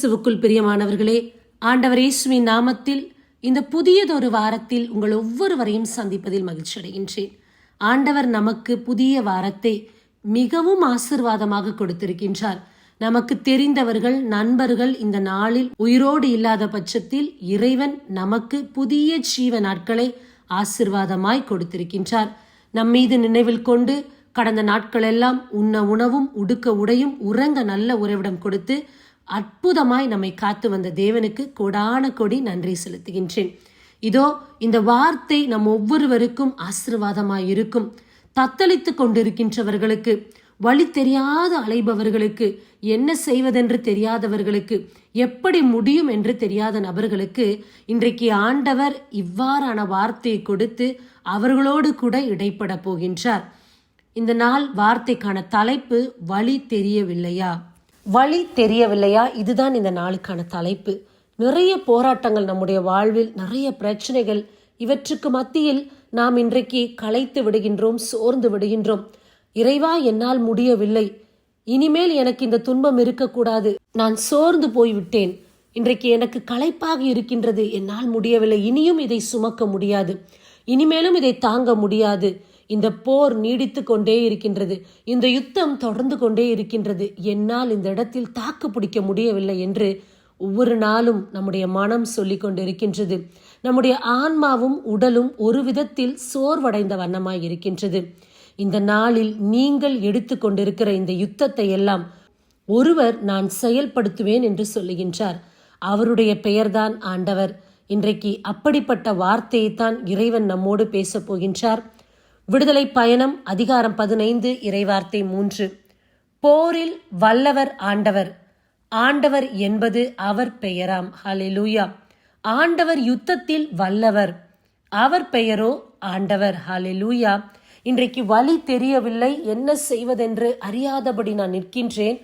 கிறிஸ்துவுக்குள் பிரியமானவர்களே ஆண்டவர் இயேசுவின் நாமத்தில் இந்த புதியதொரு வாரத்தில் உங்கள் ஒவ்வொருவரையும் சந்திப்பதில் மகிழ்ச்சி அடைகின்றேன். ஆண்டவர் நமக்கு புதிய வாரத்தை மிகவும் ஆசிர்வாதமாக கொடுத்திருக்கின்றார். நமக்கு தெரிந்தவர்கள் நண்பர்கள் இந்த நாளில் உயிரோடு இல்லாத பட்சத்தில் இறைவன் நமக்கு புதிய ஜீவ நாட்களை ஆசிர்வாதமாய் கொடுத்திருக்கின்றார். நம் மீது நினைவில் கொண்டு கடந்த நாட்களெல்லாம் உண்ண உணவும் உடுக்க உடையும் உறங்க நல்ல உறைவிடம் கொடுத்து அற்புதமாய் நம்மை காத்து வந்த தேவனுக்கு கொடான கொடி நன்றி செலுத்துகின்றேன். இதோ இந்த வார்த்தை நம் ஒவ்வொருவருக்கும் ஆசிர்வாதமாய் இருக்கும். தத்தளித்து கொண்டிருக்கின்றவர்களுக்கு வழி தெரியாத அலைபவர்களுக்கு என்ன செய்வதென்று தெரியாதவர்களுக்கு எப்படி முடியும் என்று தெரியாத நபர்களுக்கு இன்றைக்கு ஆண்டவர் இவ்வாறான வார்த்தையை கொடுத்து அவர்களோடு கூட இடைப்பட போகின்றார். இந்த நாள் வார்த்தைக்கான தலைப்பு வழி தெரியவில்லையா? வழி தெரியவில்லையா? இதுதான் இந்த நாளுக்கான தலைப்பு. நிறைய போராட்டங்கள் நம்முடைய வாழ்வில் நிறைய பிரச்சனைகள் இவற்றுக்கு மத்தியில் நாம் இன்றைக்கு களைத்து விடுகின்றோம் சோர்ந்து விடுகின்றோம். இறைவா என்னால் முடியவில்லை. இனிமேல் எனக்கு இந்த துன்பம் இருக்கக்கூடாது. நான் சோர்ந்து போய்விட்டேன். இன்றைக்கு எனக்கு களைப்பாக இருக்கின்றது. என்னால் முடியவில்லை. இனியும் இதை சுமக்க முடியாது. இனிமேலும் இதை தாங்க முடியாது. இந்த போர் நீடித்து கொண்டே இருக்கின்றது. இந்த யுத்தம் தொடர்ந்து கொண்டே இருக்கின்றது. என்னால் இந்த இடத்தில் தாக்கு பிடிக்க முடியவில்லை என்று ஒவ்வொரு நாளும் நம்முடைய மனம் சொல்லிக் கொண்டிருக்கின்றது. நம்முடைய ஆன்மாவும் உடலும் ஒரு விதத்தில் சோர்வடைந்த வண்ணமாய் இருக்கின்றது. இந்த நாளில் நீங்கள் எடுத்துக்கொண்டிருக்கிற இந்த யுத்தத்தை எல்லாம் ஒருவர் நான் செயல்படுத்துவேன் என்று சொல்லுகின்றார். அவருடைய பெயர்தான் ஆண்டவர். இன்றைக்கு அப்படிப்பட்ட வார்த்தையைத்தான் இறைவன் நம்மோடு பேசப் போகின்றார். விடுதலை பயணம் அதிகாரம் பதினைந்து இறைவார்த்தை மூன்று. போரில் வல்லவர் ஆண்டவர். ஆண்டவர் என்பது அவர் பெயராம். ஹalleluya. ஆண்டவர் யுத்தத்தில் வல்லவர். அவர் பெயரோ ஆண்டவர். ஹalleluya. இன்றைக்கு வழி தெரியவில்லை. என்ன செய்வதென்று அறியாதபடி நான் நிற்கின்றேன்.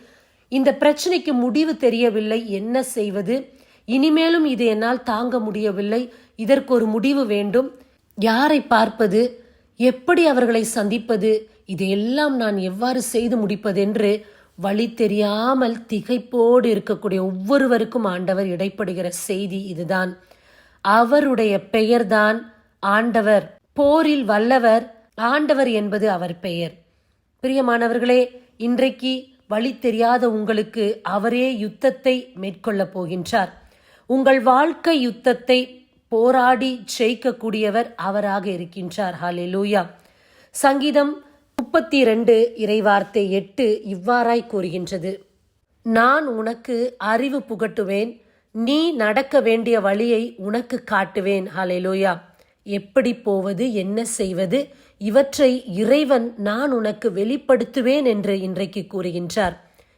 இந்த பிரச்சனைக்கு முடிவு தெரியவில்லை. என்ன செய்வது? இனிமேலும் இது என்னால் தாங்க முடியவில்லை. இதற்கு ஒரு முடிவு வேண்டும். யாரை பார்ப்பது? எப்படி அவர்களை சந்திப்பது? இதையெல்லாம் நான் எவ்வாறு செய்து முடிப்பதென்று வழி தெரியாமல் திகைப்போடு இருக்கக்கூடிய ஒவ்வொருவருக்கும் ஆண்டவர் இடைப்படுகிற செய்தி இதுதான். அவருடைய பெயர்தான் ஆண்டவர். போரில் வல்லவர் ஆண்டவர் என்பது அவர் பெயர். பிரியமானவர்களே இன்றைக்கு வழி தெரியாத உங்களுக்கு அவரே யுத்தத்தை மேற்கொள்ளப் போகின்றார். உங்கள் வாழ்க்கை யுத்தத்தை போராடி ஜெயிக்கக்கூடியவர் அவராக இருக்கின்றார். ஹalleluya. சங்கீதம் முப்பத்தி ரெண்டு இறைவார்த்தை எட்டு இவ்வாறாய் கூறுகின்றது. நான் உனக்கு அறிவு புகட்டுவேன். நீ நடக்க வேண்டிய வழியை உனக்கு காட்டுவேன். ஹalleluya. எப்படி போவது என்ன செய்வது இவற்றை இறைவன் நான் உனக்கு வெளிப்படுத்துவேன் என்று இன்றைக்கு கூறுகின்றார்.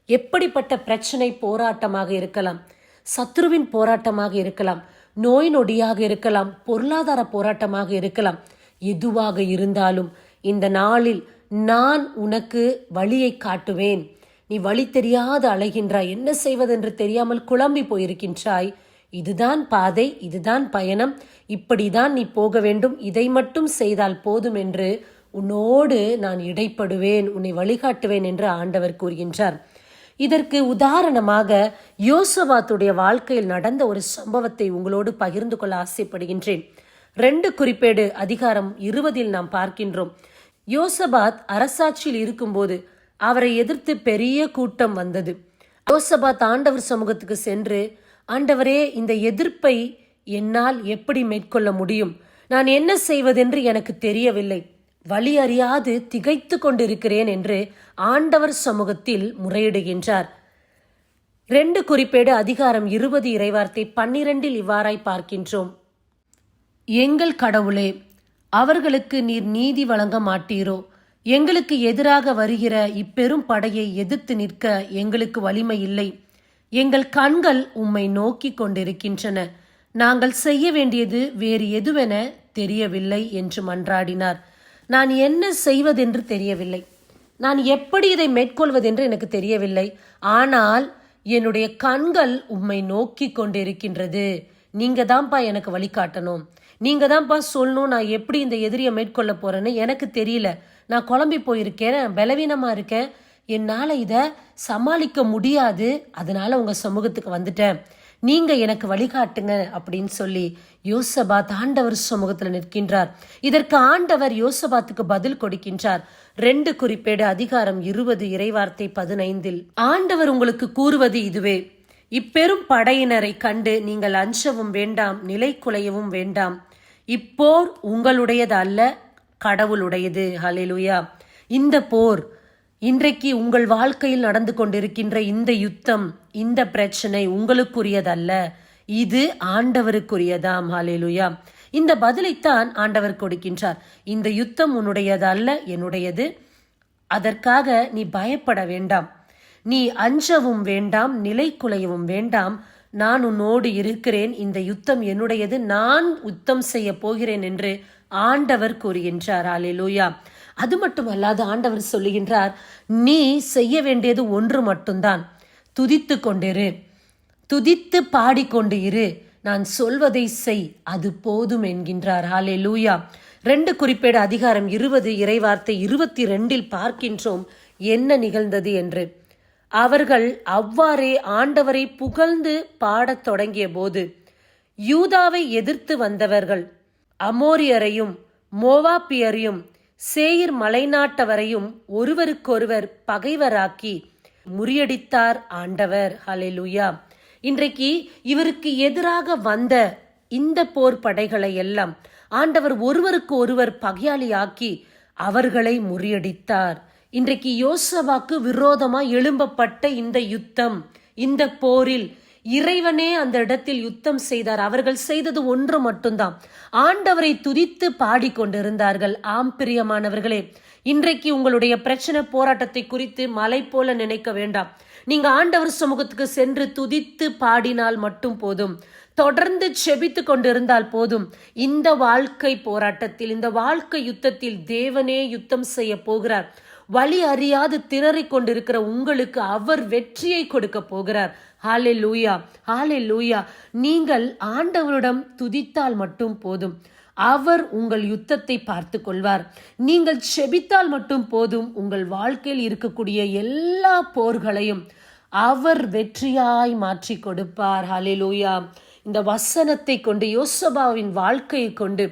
எப்படிப்பட்ட பிரச்சனை போராட்டமாக இருக்கலாம் சத்ருவின் போராட்டமாக இருக்கலாம் நோய் நொடியாக இருக்கலாம் பொருளாதார போராட்டமாக இருக்கலாம். எதுவாக இருந்தாலும் இந்த நாளில் நான் உனக்கு வழியை காட்டுவேன். நீ வழி தெரியாத அலைகின்றாய். என்ன செய்வதென்று தெரியாமல் குழம்பி போயிருக்கின்றாய். இதுதான் பாதை இதுதான் பயணம். இப்படிதான் நீ போக வேண்டும். இதை மட்டும் செய்தால் போதும் என்று உன்னோடு நான் இடைப்படுவேன். உன்னை வழிகாட்டுவேன் என்று ஆண்டவர் கூறுகின்றார். இதற்கு உதாரணமாக யோசபாத்துடைய வாழ்க்கையில் நடந்த ஒரு சம்பவத்தை உங்களோடு பகிர்ந்து கொள்ள ஆசைப்படுகின்றேன். ரெண்டு குறிப்பேடு அதிகாரம் இருபதில் நாம் பார்க்கின்றோம். யோசபாத் அரசாட்சியில் இருக்கும்போது அவரை எதிர்த்து பெரிய கூட்டம் வந்தது. யோசபாத் ஆண்டவர் சமூகத்துக்கு சென்று ஆண்டவரே இந்த எதிர்ப்பை என்னால் எப்படி மேற்கொள்ள முடியும்? நான் என்ன செய்வதென்று எனக்கு தெரியவில்லை. வழி அறியாது திகைத்து கொண்டிருக்கிறேன் என்று ஆண்டவர் சமூகத்தில் முறையிடுகின்றார். ரெண்டு குறிப்பேடு அதிகாரம் இருபது இறைவார்த்தை பன்னிரண்டில் இவ்வாறாய் பார்க்கின்றோம். எங்கள் கடவுளே அவர்களுக்கு நீர் நீதி வழங்க மாட்டீரோ? எங்களுக்கு எதிராக வருகிற இப்பெரும் படையை எதிர்த்து நிற்க எங்களுக்கு வலிமை இல்லை. எங்கள் கண்கள் உம்மை நோக்கி கொண்டிருக்கின்றன. நாங்கள் செய்ய வேண்டியது வேறு எதுவென தெரியவில்லை என்று மன்றாடினார். நான் என்ன செய்வதென்று தெரியவில்லை. நான் எப்படி இதை மேற்கொள்வதென்று எனக்கு தெரியவில்லை. ஆனால் என்னுடைய கண்கள் உம்மை நோக்கி கொண்டிருக்கின்றது. நீங்க தான்ப்பா எனக்கு வழிகாட்டணும். நீங்க தான்ப்பா சொல்லணும் நான் எப்படி இந்த எதிரியை மேற்கொள்ள போறேன்னு எனக்கு தெரியல. நான் குழம்பி போயிருக்கேன் பலவீனமா இருக்கேன். என்னால் இதை சமாளிக்க முடியாது. அதனால உங்கள் சமூகத்துக்கு வந்துட்டேன். நீங்க எனக்கு வழிகாட்டுங்க அப்படின்னு சொல்லி யோசபாத் ஆண்டவர் சமூகத்தில் நிற்கின்றார். இதற்கு ஆண்டவர் யோசபாத்துக்கு பதில் கொடுக்கின்றார். ரெண்டு குறிப்பேடு அதிகாரம் இருபது இறைவார்த்தை பதினைந்தில் ஆண்டவர் உங்களுக்கு கூறுவது இதுவே இப்பெரும் படையினரை கண்டு நீங்கள் அஞ்சவும் வேண்டாம் நிலை குலையவும் வேண்டாம். இப்போர் உங்களுடையது அல்ல கடவுளுடையது. ஹalleluya. இந்த போர் இன்றைக்கு உங்கள் வாழ்க்கையில் நடந்து கொண்டிருக்கின்ற இந்த யுத்தம் இந்த பிரச்சனை உங்களுக்குரியதல்ல. இது ஆண்டவருக்குரியதாம். ஹalleluya. இந்த பதிலைத்தான் ஆண்டவர் கொடுக்கின்றார். இந்த யுத்தம் உன்னுடையதல்ல என்னுடையது. அதற்காக நீ பயப்பட வேண்டாம். நீ அஞ்சவும் வேண்டாம் நிலை குலையவும் வேண்டாம். நான் உன்னோடு இருக்கிறேன். இந்த யுத்தம் என்னுடையது. நான் யுத்தம் செய்ய போகிறேன் என்று ஆண்டவர் கூறுகின்றார். அல்லேலூயா அது மட்டுமல்லாது ஆண்டவர் சொல்லுகின்றார் நீ செய்ய வேண்டியது ஒன்று மட்டும்தான். துதித்து கொண்டிரு. துதித்து பாடிக்கொண்டு இரு. நான் சொல்வதை செய். அது போதும் என்கின்றார். ஹாலே லூயா ரெண்டு குறிப்பேடு அதிகாரம் இருபது இறைவார்த்தை இருபத்தி ரெண்டில் பார்க்கின்றோம் என்ன நிகழ்ந்தது என்று. அவர்கள் அவ்வாறே ஆண்டவரை புகழ்ந்து பாடத் தொடங்கிய போது யூதாவை எதிர்த்து வந்தவர்கள் அமோரியரையும் மோவாப்பியரையும் சேயிர் மலைநாட்டவரையும் ஒருவருக்கொருவர் பகைவராக்கி முறியடித்தார் ஆண்டவர். ஹலெலுயா இன்றைக்கு இவருக்கு எதிராக வந்த இந்த போர் படைகளை எல்லாம் ஆண்டவர் ஒருவருக்கு ஒருவர் பகையாளியாக்கி அவர்களை முறியடித்தார். இன்றைக்கு யோசவாக்கு விரோதமா எழும்பப்பட்ட இந்த யுத்தம் இந்த போரில் இறைவனே அந்த இடத்தில் யுத்தம் செய்தார். அவர்கள் செய்தது ஒன்று மட்டும்தான். ஆண்டவரை துதித்து பாடிக்கொண்டிருந்தார்கள். ஆம் பிரியமானவர்களே இன்றைக்கு உங்களுடைய பிரச்சனை போராட்டத்தை குறித்து மலை போல நினைக்க வேண்டாம். நீங்க ஆண்டவர் சமூகத்துக்கு சென்று துதித்து பாடினால் மட்டும் போதும். தொடர்ந்து செபித்து கொண்டிருந்தால் போதும். இந்த வாழ்க்கை போராட்டத்தில் இந்த வாழ்க்கை யுத்தத்தில் தேவனே யுத்தம் செய்ய போகிறார். வழி அறியாது திணறிக் கொண்டிருக்கிற உங்களுக்கு அவர் வெற்றியை கொடுக்க போகிறார். ஹாலே லூயா ஹாலே லூயா நீங்கள் ஆண்டவரிடம் துதித்தால் மட்டும் போதும். அவர் உங்கள் யுத்தத்தை பார்த்து கொள்வார். நீங்கள் செபித்தால் மட்டும் போதும். உங்கள் வாழ்க்கையில் இருக்கக்கூடிய எல்லா போர்களையும் அவர் வெற்றியாய் மாற்றி கொடுப்பார். ஹalleluya. இந்த வசனத்தை கொண்டு யோசபாவின் வாழ்க்கையை கொண்டு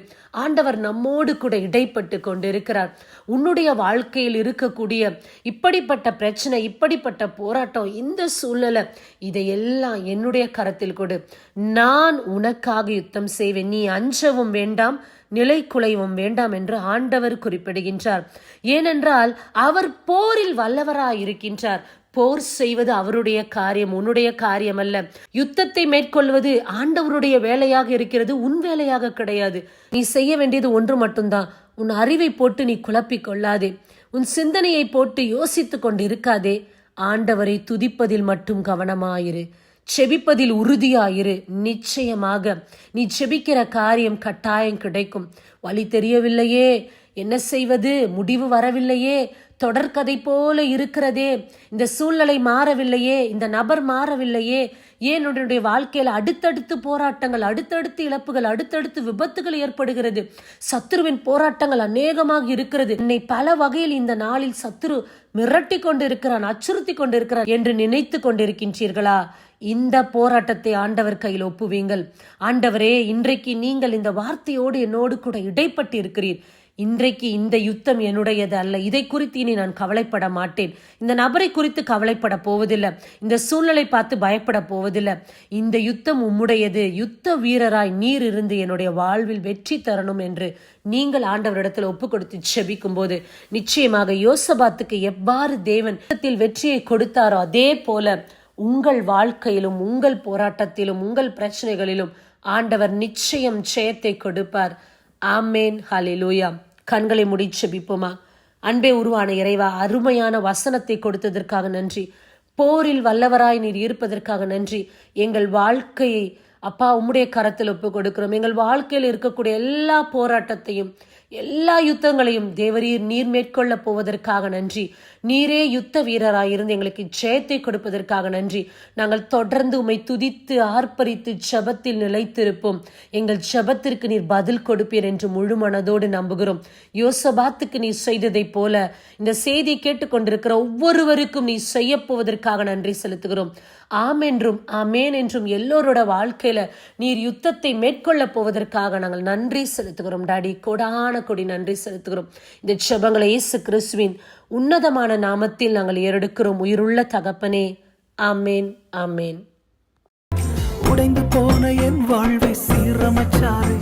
ஆண்டவர் நம்மோடு கூட இடைப்பட்டு கொண்டு இருக்கிறார் உன்னுடைய வாழ்க்கையில் இருக்கக்கூடிய இப்படிப்பட்ட பிரச்சனை இப்படிப்பட்ட போராட்டம் இந்த சூழ்நிலை இதையெல்லாம் என்னுடைய கரத்தில் கொடு. நான் உனக்காக யுத்தம் செய்வேன். நீ அஞ்சவும் வேண்டாம் நிலை குலைவும் வேண்டாம் என்று ஆண்டவர் குறிப்பிடுகின்றார். ஏனென்றால் அவர் போரில் வல்லவராயிருக்கின்றார். போர் செய்வது அவருடைய காரியம் உன்னுடைய காரியம் அல்ல யுத்தத்தை மேற்கொள்வது ஆண்டவருடைய வேலையாக இருக்கிறது உன் வேலையாக கிடையாது. நீ செய்ய வேண்டியது ஒன்று மட்டும்தான். உன் அறிவை போட்டு நீ குழப்பிக் கொள்ளாதே. உன் சிந்தனையை போட்டு யோசித்துக் கொண்டு இருக்காதே ஆண்டவரை துதிப்பதில் மட்டும் கவனமாயிரு. செபிப்பதில் உறுதியாயிரு. நிச்சயமாக நீ செபிக்கிற காரியம் கட்டாயம் கிடைக்கும். வழி தெரியவில்லையே. என்ன செய்வது? முடிவு வரவில்லையே. தொடர்கதை போல இருக்கிறதே. இந்த சூழ்நிலை மாறவில்லையே இந்த நபர் மாறவில்லையே. ஏன் என்னுடைய வாழ்க்கையில் அடுத்தடுத்து போராட்டங்கள் அடுத்தடுத்து இழப்புகள் அடுத்தடுத்து விபத்துகள் ஏற்படுகிறது? சத்ருவின் போராட்டங்கள் அநேகமாக இருக்கிறது. என்னை பல வகையில் இந்த நாளில் சத்ரு மிரட்டி கொண்டிருக்கிறான் அச்சுறுத்தி கொண்டிருக்கிறான் என்று நினைத்து கொண்டிருக்கின்றீர்களா? இந்த போராட்டத்தை ஆண்டவர் கையில் ஒப்புவீங்கள். ஆண்டவரே இன்றைக்கு நீங்கள் இந்த வார்த்தையோடு என்னோடு கூட இடைப்பட்டு இருக்கிறீர் இன்றைக்கு இந்த யுத்தம் என்னுடையது அல்ல. இதை குறித்து இனி நான் கவலைப்பட மாட்டேன். இந்த நபரை குறித்து கவலைப்பட போவதில்லை. இந்த சூழ்நிலை பார்த்து பயப்பட போவதில்லை. இந்த யுத்தம் உம்முடையது. யுத்த வீரராய் நீர் இருந்து என்னுடைய வாழ்வில் வெற்றி தரணும் என்று நீங்கள் ஆண்டவரிடத்தில் ஒப்பு கொடுத்து செபிக்கும் போது நிச்சயமாக யோசபாத்துக்கு எவ்வாறு தேவன் வெற்றியை கொடுத்தாரோ அதே போல உங்கள் வாழ்க்கையிலும் உங்கள் போராட்டத்திலும் உங்கள் பிரச்சனைகளிலும் ஆண்டவர் நிச்சயம் ஜெயத்தை கொடுப்பார். ஆமேன். ஹலிலூயா கண்களை முடி செபிப்போமா? அன்பே உருவான இறைவா அருமையான வசனத்தை கொடுத்ததற்காக நன்றி. போரில் வல்லவராய் நீர் இருப்பதற்காக நன்றி. எங்கள் வாழ்க்கையை அப்பா உம்முடைய கரத்தில் ஒப்பு கொடுக்கிறோம். எங்கள் வாழ்க்கையில் இருக்கக்கூடிய எல்லா போராட்டத்தையும் எல்லா யுத்தங்களையும் தேவரீர் நீர் மேற்கொள்ளப் போவதற்காக நன்றி. நீரே யுத்த வீரராயிருந்து எங்களுக்கு ஜெயத்தை கொடுப்பதற்காக நன்றி. நாங்கள் தொடர்ந்து உமை துதித்து ஆர்ப்பரித்து ஜபத்தில் நிலைத்திருப்போம். எங்கள் ஜபத்திற்கு நீர் பதில் கொடுப்பீர் என்று முழு மனதோடு நம்புகிறோம். யோசபாத்துக்கு நீ செய்ததைப் போல இந்த செய்தி கேட்டுக்கொண்டிருக்கிற ஒவ்வொருவருக்கும் நீ செய்ய போவதற்காக நன்றி செலுத்துகிறோம். ஆம் என்றும் ஆமேன் என்றும் எல்லோரோட வாழ்க்கையில நீர் யுத்தத்தை மேற்கொள்ள போவதற்காக நாங்கள் நன்றி செலுத்துகிறோம். டாடி கொடான கொடி நன்றி செலுத்துகிறோம். இந்த ஜபங்களை இயேசு கிறிஸ்துவின் உன்னதமான நாமத்தில் நாங்கள் ஏறெடுக்கிறோம். உயிருள்ள தகப்பனே ஆமேன் ஆமேன். உடைந்து போன என் வாழ்வை சீரமைச்சாரே.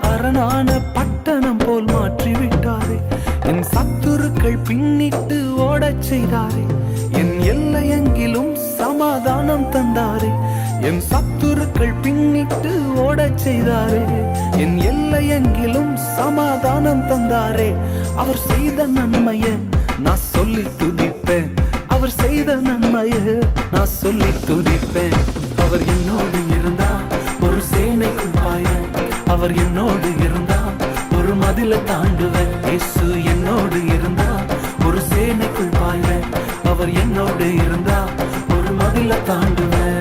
அரணான பட்டணம் போல் மாற்றிவிட்டாரே. என் சத்துருக்கள் பின்னிட்டு ஓடச் செய்தாரே. என் எல்லையெங்கிலும் சமாதானம் தந்தாரே. என் சத்துருக்கள் பின்னிட்டு ஓடச் செய்தாரே. என் எல்லையெங்கிலும் சமாதானம் தந்தாரே. அவர் செய்த நன்மையை நான் சொல்லி துதிப்பேன். அவர் செய்த நன்மைய நான் சொல்லி துதிப்பேன். அவர் என்னோடு இருந்தா ஒரு சேனைக்கு பாய அவர் என்னோடு இருந்தா ஒரு மதில தாண்டுவேன். இயேசு என்னோடு இருந்தா ஒரு சேனைக்குள் பாய அவர் என்னோடு இருந்தா ஒரு மதில தாண்டுவேன்.